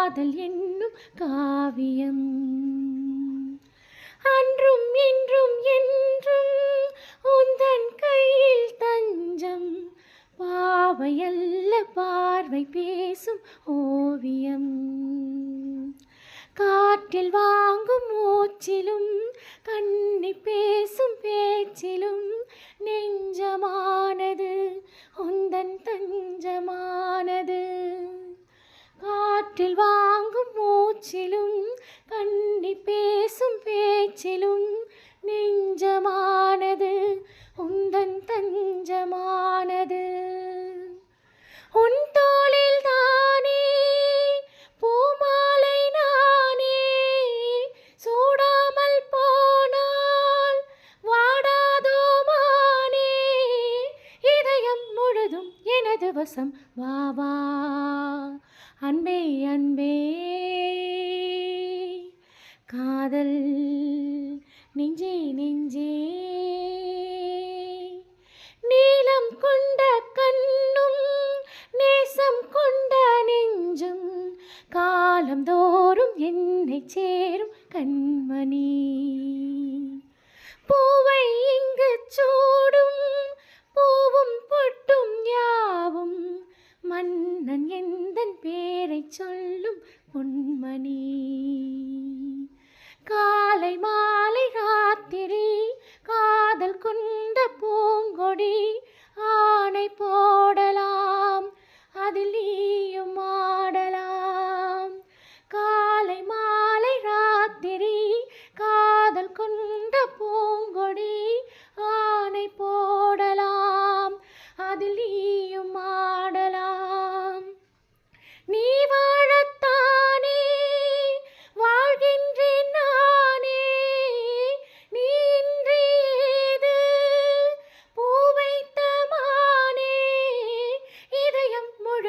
காதல் என்னும் காவியம். அன்றும் இன்றும் என்றும் உந்தன் கையில் தஞ்சம். பாவையல்ல பார்வை பேசும் ஓவியம். காற்றில் வாங்கும் மூச்சிலும் கண்ணி பேசும் பேச்சிலும் நெஞ்சமானது உந்தன் தஞ்சமானது. காற்றில் வா மூச்சிலும் கண்ணி பேசும் பேச்சிலும் நெஞ்சமானது உந்தன் தஞ்சமானது. உன் தோளில் தானே பூமாலை நானே சூடாமல் போனால் வாடாதோ மானே இதயம் முழுதும் எனது வசம். வா வா. அன்பே அன்பே. காதல். நெஞ்சே நெஞ்சே. நீளம் கொண்ட கண்ணும் நேசம் கொண்ட நெஞ்சும் காலந்தோறும் என்னை சேரும் கண்மணி. பூவை இங்கு சூடும் பூவும் பொட்டும் யாவும் மன்னன் எந்தன் பேரை சொல்லும் பொன்மணி. பூங்கொடி ஆணை போடலாம். அதில் நீயும்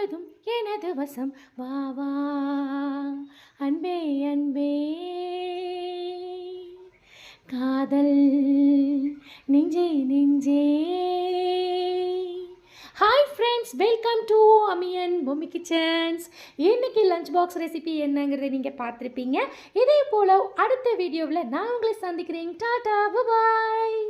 முழுதும் எனது வசம் வா வா அன்பே அன்பே. காதல் நெஞ்சே நெஞ்சே. Hi friends welcome to அமியன் Bommi kitchens இன்றைக்கி லஞ்ச் பாக்ஸ் ரெசிபி என்னங்கிறத நீங்கள் பார்த்துருப்பீங்க. இதே போல் அடுத்த வீடியோவில் நான் உங்களை சந்திக்கிறேன். டாடா பாய்